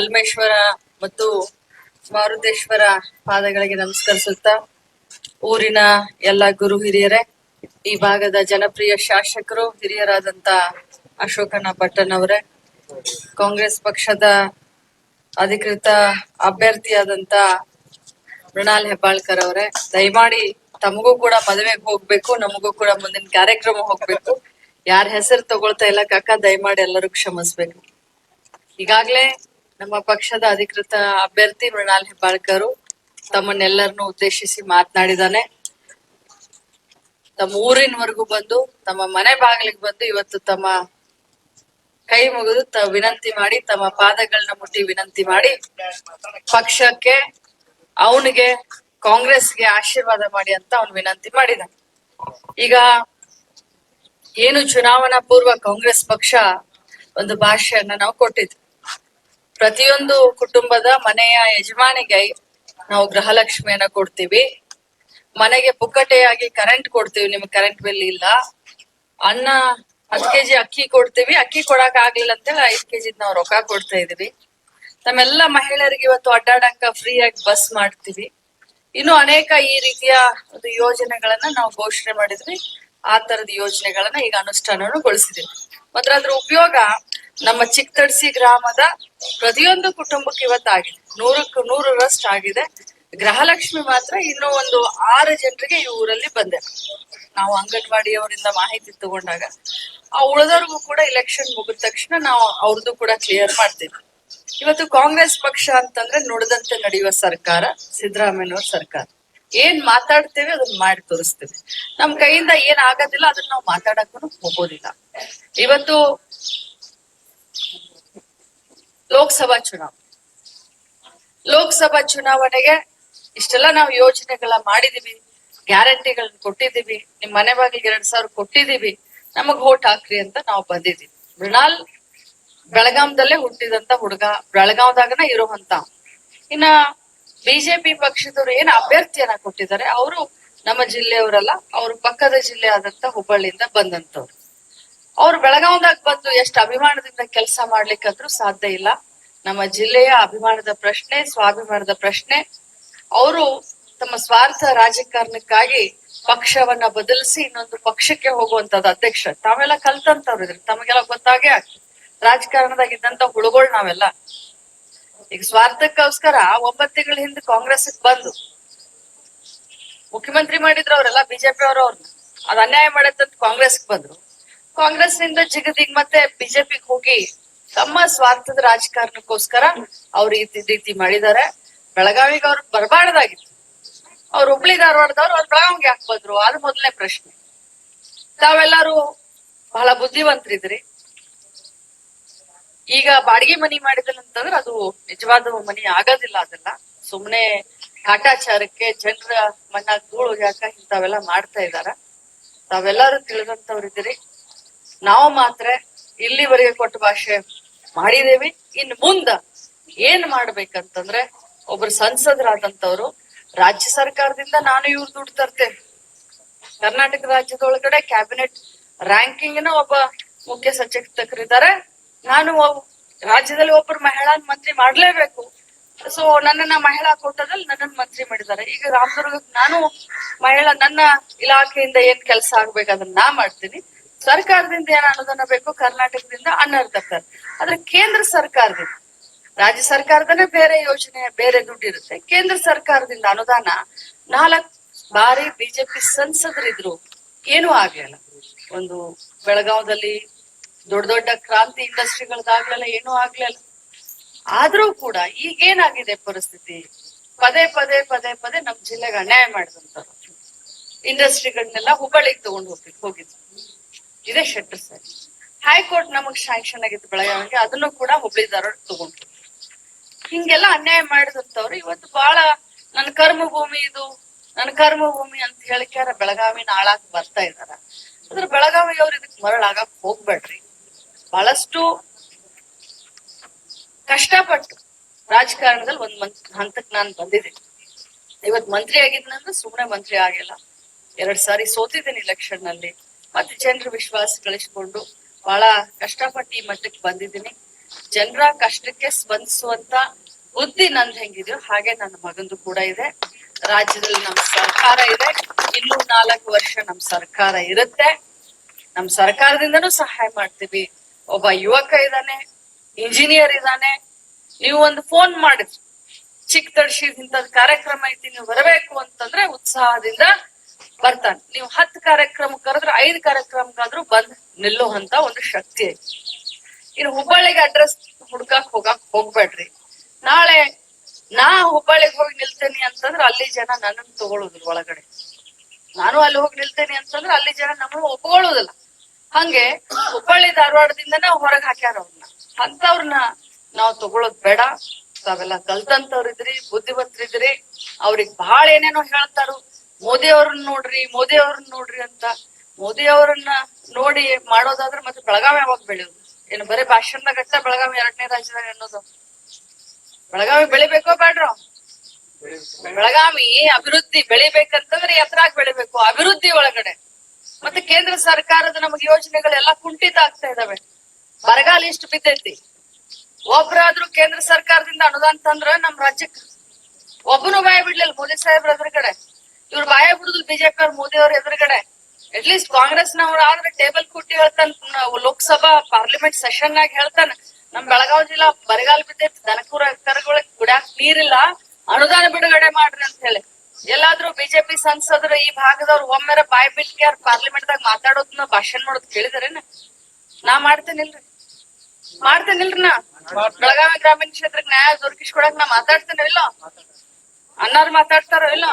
ಕಲ್ಮೇಶ್ವರ ಮತ್ತು ಮಾರುತೇಶ್ವರ ಪಾದಗಳಿಗೆ ನಮಸ್ಕರಿಸುತ್ತಾ ಊರಿನ ಎಲ್ಲ ಗುರು ಹಿರಿಯರೇ, ಈ ಭಾಗದ ಜನಪ್ರಿಯ ಶಾಸಕರು, ಹಿರಿಯರಾದಂತ ಅಶೋಕನ ಭಟ್ಟನ್ ಅವರೇ ಕಾಂಗ್ರೆಸ್ ಪಕ್ಷದ ಅಧಿಕೃತ ಅಭ್ಯರ್ಥಿಯಾದಂತ ಮೃಣಾಲ್ ಹೆಬ್ಬಾಳ್ಕರ್ ಅವರೇ, ದಯಮಾಡಿ ತಮಗೂ ಕೂಡ ಮದುವೆಗೆ ಹೋಗ್ಬೇಕು, ನಮಗೂ ಕೂಡ ಮುಂದಿನ ಕಾರ್ಯಕ್ರಮ ಹೋಗ್ಬೇಕು. ಯಾರ ಹೆಸರು ತಗೊಳ್ತಾ ಇಲ್ಲ ಕಾಕ, ದಯಮಾಡಿ ಎಲ್ಲರೂ ಕ್ಷಮಿಸ್ಬೇಕು. ಈಗಾಗ್ಲೇ ನಮ್ಮ ಪಕ್ಷದ ಅಧಿಕೃತ ಅಭ್ಯರ್ಥಿ ಮೃಣಾಲ್ ಹೆಬ್ಬಾಳ್ಕರ್ ತಮ್ಮನ್ನೆಲ್ಲರನ್ನು ಉದ್ದೇಶಿಸಿ ಮಾತನಾಡಿದಾನೆ ತಮ್ಮ ಊರಿನವರೆಗೂ ಬಂದು, ತಮ್ಮ ಮನೆ ಬಾಗಿಲಿಗೆ ಬಂದು ಇವತ್ತು ತಮ್ಮ ಕೈ ಮುಗಿದು ತ, ವಿನಂತಿ ಮಾಡಿ, ತಮ್ಮ ಪಾದಗಳನ್ನ ಮುಟ್ಟಿ ವಿನಂತಿ ಮಾಡಿ ಪಕ್ಷಕ್ಕೆ ಅವನಿಗೆ ಕಾಂಗ್ರೆಸ್ಗೆ ಆಶೀರ್ವಾದ ಮಾಡಿ ಅಂತ ಅವನು ವಿನಂತಿ ಮಾಡಿದ ಈಗ ಏನು ಚುನಾವಣಾ ಪೂರ್ವ ಕಾಂಗ್ರೆಸ್ ಪಕ್ಷ ಒಂದು ಭಾಷೆಯನ್ನ ನಾವು ಕೊಟ್ಟಿದ್ವಿ ಪ್ರತಿಯೊಂದು ಕುಟುಂಬದ ಮನೆಯ ಯಜಮಾನಿಗೆ ನಾವು ಗೃಹಲಕ್ಷ್ಮಿಯನ್ನ ಕೊಡ್ತೀವಿ. ಮನೆಗೆ ಪುಕ್ಕಟೆಯಾಗಿ ಕರೆಂಟ್ ಕೊಡ್ತೀವಿ, ನಿಮ್ಗೆ ಕರೆಂಟ್ ಬಿಲ್ ಇಲ್ಲ. ಅನ್ನ ಹತ್ತು ಕೆಜಿ ಅಕ್ಕಿ ಕೊಡ್ತೀವಿ. ಅಕ್ಕಿ ಕೊಡಕ್ ಆಗ್ಲಿಲ್ಲ ಅಂತೇಳಿ ಐದ್ ಕೆಜಿ ನಾವು ರೊಕ್ಕ ಕೊಡ್ತಾ ಇದೀವಿ ನಮ್ಮೆಲ್ಲ ಮಹಿಳೆಯರಿಗೆ ಇವತ್ತು ಅಡ್ಡಾಡಕ ಫ್ರೀ ಆಗಿ ಬಸ್ ಮಾಡ್ತೀವಿ. ಇನ್ನು ಅನೇಕ ಈ ರೀತಿಯ ಒಂದು ಯೋಜನೆಗಳನ್ನ ನಾವು ಘೋಷಣೆ ಮಾಡಿದ್ವಿ. ಆ ತರದ ಯೋಜನೆಗಳನ್ನ ಈಗ ಅನುಷ್ಠಾನಗೊಳಿಸಿದೀವಿ ಮಾತ್ರ ಅದ್ರ ಉಪಯೋಗ ನಮ್ಮ ಚಿಕ್ಕತಡ್ಸಿ ಗ್ರಾಮದ ಪ್ರತಿಯೊಂದು ಕುಟುಂಬಕ್ಕೆ ಇವತ್ತಾಗಿದೆ. ನೂರಕ್ಕೂ ನೂರರಷ್ಟು ಆಗಿದೆ. ಗೃಹಲಕ್ಷ್ಮಿ ಮಾತ್ರ ಇನ್ನೂ ಒಂದು ಆರು ಜನರಿಗೆ ಈ ಊರಲ್ಲಿ ಬಂದೆ. ನಾವು ಅಂಗನವಾಡಿಯವರಿಂದ ಮಾಹಿತಿ ತಗೊಂಡಾಗ ಆ ಉಳಿದವ್ರಿಗೂ ಕೂಡ ಇಲೆಕ್ಷನ್ ಮುಗಿದ ತಕ್ಷಣ ನಾವು ಅವ್ರದ್ದು ಕೂಡ ಕ್ಲಿಯರ್ ಮಾಡ್ತೀವಿ. ಇವತ್ತು ಕಾಂಗ್ರೆಸ್ ಪಕ್ಷ ಅಂತಂದ್ರೆ ನುಡಿದಂತೆ ನಡೆಯುವ ಸರ್ಕಾರ ಸಿದ್ದರಾಮಯ್ಯವ್ರ ಸರ್ಕಾರ. ಏನ್ ಮಾತಾಡ್ತೇವೆ ಅದನ್ನ ಮಾಡಿ ತೋರಿಸ್ತೇವೆ. ನಮ್ ಕೈಯಿಂದ ಏನ್ ಆಗೋದಿಲ್ಲ, ಅದನ್ನ ನಾವು ಮಾತಾಡಕ್ಕೂ ಹೋಗೋದಿಲ್ಲ. ಇವತ್ತು ಲೋಕಸಭಾ ಚುನಾವಣೆ. ಲೋಕಸಭಾ ಚುನಾವಣೆಗೆ ಇಷ್ಟೆಲ್ಲ ನಾವು ಯೋಜನೆಗಳ ಮಾಡಿದೀವಿ, ಗ್ಯಾರಂಟಿಗಳನ್ನ ಕೊಟ್ಟಿದೀವಿ, ನಿಮ್ ಮನೆ ಬಾಗಿಲಿಗೆ ಎರಡ್ ಸಾವಿರ ಕೊಟ್ಟಿದೀವಿ, ನಮಗ್ ಓಟ್ ಹಾಕ್ರಿ ಅಂತ ನಾವು ಬಂದಿದೀವಿ. ಮೃಣಾಲ್ ಬೆಳಗಾಂದಲ್ಲೇ ಹುಟ್ಟಿದಂತ ಹುಡುಗ ಬೆಳಗಾಂದಾಗನ ಇರುವಂತ. ಇನ್ನ ಬಿಜೆಪಿ ಪಕ್ಷದವ್ರು ಏನ್ ಅಭ್ಯರ್ಥಿಯನ್ನ ಕೊಟ್ಟಿದ್ದಾರೆ, ಅವರು ನಮ್ಮ ಜಿಲ್ಲೆಯವರಲ್ಲ, ಅವ್ರ ಪಕ್ಕದ ಜಿಲ್ಲೆ ಆದಂತ ಹುಬ್ಬಳ್ಳಿಯಿಂದ ಬಂದಂತವ್ರು. ಅವ್ರು ಬೆಳಗಾವ್ದಾಗ ಬಂದು ಎಷ್ಟು ಅಭಿಮಾನದಿಂದ ಕೆಲಸ ಮಾಡ್ಲಿಕ್ಕಂದ್ರೂ ಸಾಧ್ಯ ಇಲ್ಲ. ನಮ್ಮ ಜಿಲ್ಲೆಯ ಅಭಿಮಾನದ ಪ್ರಶ್ನೆ, ಸ್ವಾಭಿಮಾನದ ಪ್ರಶ್ನೆ, ಅವರು ತಮ್ಮ ಸ್ವಾರ್ಥ ರಾಜಕಾರಣಕ್ಕಾಗಿ ಪಕ್ಷವನ್ನ ಬದಲಿಸಿ ಇನ್ನೊಂದು ಪಕ್ಷಕ್ಕೆ ಹೋಗುವಂತದ್ದು ಅಧ್ಯಕ್ಷ. ತಾವೆಲ್ಲ ಕಲ್ತಂತವ್ರು ಇದ್ರೆ ತಮಗೆಲ್ಲ ಗೊತ್ತಾಗೆ ರಾಜಕಾರಣದಾಗ ಇದ್ದಂತ ಹುಳುಗಳು ನಾವೆಲ್ಲ. ಈಗ ಸ್ವಾರ್ಥಕ್ಕೋಸ್ಕರ ಒಂಬತ್ತು ತಿಂಗಳ ಹಿಂದೆ ಕಾಂಗ್ರೆಸ್ ಬಂದು ಮುಖ್ಯಮಂತ್ರಿ ಮಾಡಿದ್ರು ಅವರೆಲ್ಲ ಬಿಜೆಪಿ ಅವರು ಅವ್ರನ್ನ ಅದ್ ಅನ್ಯಾಯ ಮಾಡತ್ತಂತ ಕಾಂಗ್ರೆಸ್ ಬಂದ್ರು. ಕಾಂಗ್ರೆಸ್ನಿಂದ ಜಿಗದಿಗ್ ಮತ್ತೆ ಬಿಜೆಪಿಗ್ ಹೋಗಿ ತಮ್ಮ ಸ್ವಾರ್ಥದ ರಾಜಕಾರಣಕ್ಕೋಸ್ಕರ ಅವ್ರು ಈ ರೀತಿ ಮಾಡಿದ್ದಾರೆ. ಬೆಳಗಾವಿಗೆ ಅವ್ರು ಬರಬಾರ್ದಾಗಿತ್ತು. ಅವ್ರು ಹುಬ್ಳಿ ಧಾರವಾಡದವ್ರು ಅವ್ರು ಬೆಳಗಾವಿಗೆ ಯಾಕೆ ಬಂದ್ರು? ಅದು ಮೊದಲನೇ ಪ್ರಶ್ನೆ. ತಾವೆಲ್ಲರೂ ಬಹಳ ಬುದ್ಧಿವಂತರಿದ್ರಿ. ಈಗ ಬಾಡಿಗೆ ಮನಿ ಮಾಡಿದಿಲ್ಲ ಅಂತಂದ್ರೆ ಅದು ನಿಜವಾದ ಮನಿ ಆಗೋದಿಲ್ಲ ಅದೆಲ್ಲ. ಸುಮ್ನೆ ಕಾಟಾಚಾರಕ್ಕೆ ಜನರ ಮಣ್ಣಾಗ ಧೂಳು ಯಾಕ ಇಂಥವೆಲ್ಲ ಮಾಡ್ತಾ ಇದಾರ ತಾವೆಲ್ಲರೂ ತಿಳಿದಂತವ್ರಿದ್ದೀರಿ. ನಾವು ಮಾತ್ರ ಇಲ್ಲಿವರೆಗೆ ಕೊಟ್ಟ ಭಾಷೆ ಮಾಡಿದೇವಿ. ಇನ್ ಮುಂದ ಏನ್ ಮಾಡ್ಬೇಕಂತಂದ್ರೆ ಒಬ್ರು ಸಂಸದರಾದಂತವ್ರು ರಾಜ್ಯ ಸರ್ಕಾರದಿಂದ ನಾನು ಇವ್ರು ದುಡ್ಡು ತರ್ತೆ ಕರ್ನಾಟಕ ರಾಜ್ಯದೊಳಗಡೆ ಕ್ಯಾಬಿನೆಟ್ ರ್ಯಾಂಕಿಂಗ್ನ ಒಬ್ಬ ಮುಖ್ಯ ಸಚೇತಕರಿದ್ದಾರೆ. ನಾನು ರಾಜ್ಯದಲ್ಲಿ ಒಬ್ಬರು ಮಹಿಳಾ ಮಂತ್ರಿ ಮಾಡ್ಲೇಬೇಕು. ಸೊ ನನ್ನನ್ನ ಮಹಿಳಾ ಕೋಟದಲ್ಲಿ ನನ್ನನ್ನು ಮಂತ್ರಿ ಮಾಡಿದ್ದಾರೆ. ಈಗ ರಾಮದುರ್ಗಕ್ಕೆ ನಾನು ಮಹಿಳಾ ನನ್ನ ಇಲಾಖೆಯಿಂದ ಏನ್ ಕೆಲಸ ಆಗ್ಬೇಕು ಅದನ್ನ ನಾ ಮಾಡ್ತೀನಿ. ಸರ್ಕಾರದಿಂದ ಏನ ಅನುದಾನ ಬೇಕು? ಕರ್ನಾಟಕದಿಂದ ಅನ್ನರ್ ತರ್ತಾರೆ ಆದ್ರೆ ಕೇಂದ್ರ ಸರ್ಕಾರದಿಂದ, ರಾಜ್ಯ ಸರ್ಕಾರದಲ್ಲೇ ಬೇರೆ ಯೋಜನೆ, ಬೇರೆ ದುಡ್ಡು ಇರುತ್ತೆ ಕೇಂದ್ರ ಸರ್ಕಾರದಿಂದ ಅನುದಾನ ನಾಲ್ಕು ಬಾರಿ ಬಿಜೆಪಿ ಸಂಸದರಿದ್ರು. ಏನೂ ಆಗ್ಲಿಲ್ಲ. ಒಂದು ಬೆಳಗಾವದಲ್ಲಿ ದೊಡ್ಡ ದೊಡ್ಡ ಕ್ರಾಂತಿ ಇಂಡಸ್ಟ್ರಿಗಳದಾಗ್ಲಿಲ್ಲ ಏನೂ ಆಗ್ಲಿಲ್ಲ. ಆದ್ರೂ ಕೂಡ ಈಗೇನಾಗಿದೆ ಪರಿಸ್ಥಿತಿ? ಪದೇ ಪದೇ ಪದೇ ಪದೇ ನಮ್ ಜಿಲ್ಲೆಗೆ ಅನ್ಯಾಯ ಮಾಡಿದಂತ ಇಂಡಸ್ಟ್ರಿಗಳನ್ನೆಲ್ಲ ಹುಬ್ಬಳ್ಳಿಗೆ ತಗೊಂಡು ಹೋಗ್ತಿದ್ ಹೋಗಿದ್ರು. ಇದೇ ಶೆಟ್ಟರ್ ಸರ್. ಹೈಕೋರ್ಟ್ ನಮಗ್ ಶಾಂಕ್ಷನ್ ಆಗಿತ್ತು ಬೆಳಗಾವಿಗೆ ಅದನ್ನು ಕೂಡ ಹುಬ್ಳಿ ಧಾರವಾಡ ತಗೊಂಡ್ರು. ಹಿಂಗೆಲ್ಲ ಅನ್ಯಾಯ ಮಾಡಿದಂತವ್ರು ಇವತ್ತು ಬಹಳ ನನ್ನ ಕರ್ಮಭೂಮಿ ಇದು ನನ್ನ ಕರ್ಮಭೂಮಿ ಅಂತ ಹೇಳಿಕ್ಯಾರ ಬೆಳಗಾವಿನ ಆಳಾಕ್ ಬರ್ತಾ ಇದಾರ. ಅದ್ರ ಬೆಳಗಾವಿಯವ್ರು ಇದಕ್ ಮರಳಾಗಕ್ ಹೋಗ್ಬೇಡ್ರಿ. ಬಹಳಷ್ಟು ಕಷ್ಟಪಟ್ಟು ರಾಜಕಾರಣದಲ್ಲಿ ಒಂದ್ ಮಂತ್ ಹಂತಕ್ ನಾನ್ ಬಂದಿದ್ದೀನಿ. ಇವತ್ ಮಂತ್ರಿ ಆಗಿದ್ನಂದ್ರೆ ಸುಮ್ನೆ ಮಂತ್ರಿ ಆಗಿಲ್ಲ. ಎರಡ್ ಸಾರಿ ಸೋತಿದ್ದೀನಿ ಇಲೆಕ್ಷನ್ನಲ್ಲಿ ಮತ್ತೆ ಜನರ ವಿಶ್ವಾಸ ಗಳಿಸ್ಕೊಂಡು ಬಹಳ ಕಷ್ಟಪಟ್ಟು ಈ ಮಟ್ಟಕ್ಕೆ ಬಂದಿದ್ದೀನಿ. ಜನರ ಕಷ್ಟಕ್ಕೆ ಸ್ಪಂದಿಸುವಂತ ಬುದ್ಧಿ ನಂದ್ ಹೆಂಗಿದೆಯೋ ಹಾಗೆ ನನ್ನ ಮಗಂದು ಕೂಡ ಇದೆ. ರಾಜ್ಯದಲ್ಲಿ ನಮ್ ಸರ್ಕಾರ ಇದೆ. ಇನ್ನೂ ನಾಲ್ಕು ವರ್ಷ ನಮ್ ಸರ್ಕಾರ ಇರುತ್ತೆ. ನಮ್ ಸರ್ಕಾರದಿಂದನೂ ಸಹಾಯ ಮಾಡ್ತೀವಿ. ಒಬ್ಬ ಯುವಕ ಇದ್ದಾನೆ ಇಂಜಿನಿಯರ್ ಇದ್ದಾನೆ. ನೀವು ಒಂದು ಫೋನ್ ಮಾಡಿದ್ರಿ. ಚಿಕ್ಕ ತಡ್ಸಿ ಇಂಥದ್ ಕಾರ್ಯಕ್ರಮ ಐತಿ, ನೀವು ಬರಬೇಕು ಅಂತಂದ್ರೆ ಉತ್ಸಾಹದಿಂದ ಬರ್ತಾನೆ. ನೀವು ಹತ್ತು ಕಾರ್ಯಕ್ರಮ ಕರೆದ್ರೆ ಐದು ಕಾರ್ಯಕ್ರಮಕ್ಕಾದ್ರೂ ಬಂದ್ ನಿಲ್ಲೋ ಅಂತ ಒಂದು ಶಕ್ತಿ ಐತಿ. ಇನ್ ಹುಬ್ಬಳ್ಳಿಗೆ ಅಡ್ರೆಸ್ ಹುಡ್ಕಾಕ್ ಹೋಗಕ್ ಹೋಗ್ಬೇಡ್ರಿ. ನಾಳೆ ನಾ ಹುಬ್ಬಳ್ಳಿಗೆ ಹೋಗಿ ನಿಲ್ತೇನೆ ಅಂತಂದ್ರೆ ಅಲ್ಲಿ ಜನ ನನ್ನನ್ನು ತಗೊಳುದಿಲ್ಲ ಒಳಗಡೆ. ನಾನು ಅಲ್ಲಿ ಹೋಗಿ ನಿಲ್ತೇನೆ ಅಂತಂದ್ರೆ ಅಲ್ಲಿ ಜನ ನಮ್ಮನ್ನ ಒಪ್ಕೊಳ್ಳೋದಿಲ್ಲ. ಹಂಗೆ ಹುಬ್ಬಳ್ಳಿ ಧಾರವಾಡದಿಂದನೇ ಹೊರಗ್ ಹಾಕ್ಯಾರ ಅವ್ರನ್ನ. ಅಂತವ್ರನ್ನ ನಾವ್ ತಗೊಳೋದ್ ಬೇಡ. ತಾವೆಲ್ಲ ಕಲ್ತಂತವ್ರಿದ್ರಿ ಬುದ್ಧಿವಂತರಿದ್ರಿ. ಅವ್ರಿಗೆ ಬಹಳ ಏನೇನೋ ಹೇಳ್ತಾರು. ಮೋದಿ ಅವ್ರನ್ನ ನೋಡ್ರಿ, ಮೋದಿ ಅವ್ರನ್ನ ನೋಡ್ರಿ ಅಂತ ಮೋದಿ ಅವ್ರನ್ನ ನೋಡಿ ಮಾಡೋದಾದ್ರೆ ಮತ್ತೆ ಬೆಳಗಾವಿ ಯಾವಾಗ ಬೆಳೆಯೋದು? ಏನು ಬರೀ ಭಾಷಣದಾಗ ಅಷ್ಟ ಬೆಳಗಾವಿ ಎರಡನೇ ರಾಜ್ಯದಾಗ ಅನ್ನೋದು? ಬೆಳಗಾವಿ ಬೆಳಿಬೇಕೋ ಬೇಡ್ರೋ? ಬೆಳಗಾವಿ ಅಭಿವೃದ್ಧಿ ಬೆಳಿಬೇಕಂತಂದ್ರೆ ಎತ್ತರಾಗಿ ಬೆಳಿಬೇಕು, ಅಭಿವೃದ್ಧಿ ಒಳಗಡೆ. ಮತ್ತೆ ಕೇಂದ್ರ ಸರ್ಕಾರದ ನಮಗೆ ಯೋಜನೆಗಳೆಲ್ಲ ಕುಂಠಿತ ಆಗ್ತಾ ಇದಾವೆ. ಬರಗಾಲ ಇಷ್ಟು ಬಿದ್ದೈತಿ. ಒಬ್ರಾದ್ರೂ ಕೇಂದ್ರ ಸರ್ಕಾರದಿಂದ ಅನುದಾನ ತಂದ್ರ ನಮ್ ರಾಜ್ಯಕ್ಕೆ ಒಬ್ಬನು ಬಾಯ ಬಿಡ್ಲಿಲ್ಲ, ಮೋದಿ ಸಾಹೇಬ್ರ ಎದುರುಗಡೆ. ಇವ್ರು ಬಾಯ ಬಿಡುದಿಲ್ಲ ಬಿಜೆಪಿ ಅವ್ರ ಮೋದಿ ಅವ್ರ ಎದುರುಗಡೆ. ಅಟ್ ಲೀಸ್ಟ್ ಕಾಂಗ್ರೆಸ್ ನವ್ರು ಆದ್ರೆ ಟೇಬಲ್ ಕುಟ್ಟಿ ಹೇಳ್ತಾನ ಲೋಕಸಭಾ ಪಾರ್ಲಿಮೆಂಟ್ ಸೆಷನ್ ನಾಗ ಹೇಳ್ತಾನ, ನಮ್ ಬೆಳಗಾವಿ ಜಿಲ್ಲಾ ಬರಗಾಲ ಬಿದ್ದೈತಿ, ದನಕೂರ ಕರಗಳಿಗೆ ಕುಡ್ಯಾಕ್ ನೀರಿಲ್ಲ, ಅನುದಾನ ಬಿಡುಗಡೆ ಮಾಡ್ರಿ ಅಂತ ಹೇಳಿ. ಎಲ್ಲಾದ್ರೂ ಬಿಜೆಪಿ ಸಂಸದರು ಈ ಭಾಗದವ್ರು ಒಮ್ಮೆರ ಬಾಯ್ ಬಿಟ್ಕ್ಯಾರ ಪಾರ್ಲಿಮೆಂಟ್ ದಾಗ ಮಾತಾಡೋದನ್ನ ಭಾಷಣ ಮಾಡೋದ್ ಕೇಳಿದಾರೇನ? ನಾ ಮಾಡ್ತೇನಿಲ್ರಿ. ಮಾಡ್ತೇನಿಲ್ರಿ ನಾ. ಬೆಳಗಾವಿ ಗ್ರಾಮೀಣ ಕ್ಷೇತ್ರಕ್ಕೆ ನ್ಯಾಯ ದೊರಕಿಸ್ಕೊಡಕ್ ನಾ ಮಾತಾಡ್ತೇನೆ ಇಲ್ಲ ಅನ್ನಾರು ಮಾತಾಡ್ತಾರೋ ಇಲ್ಲ?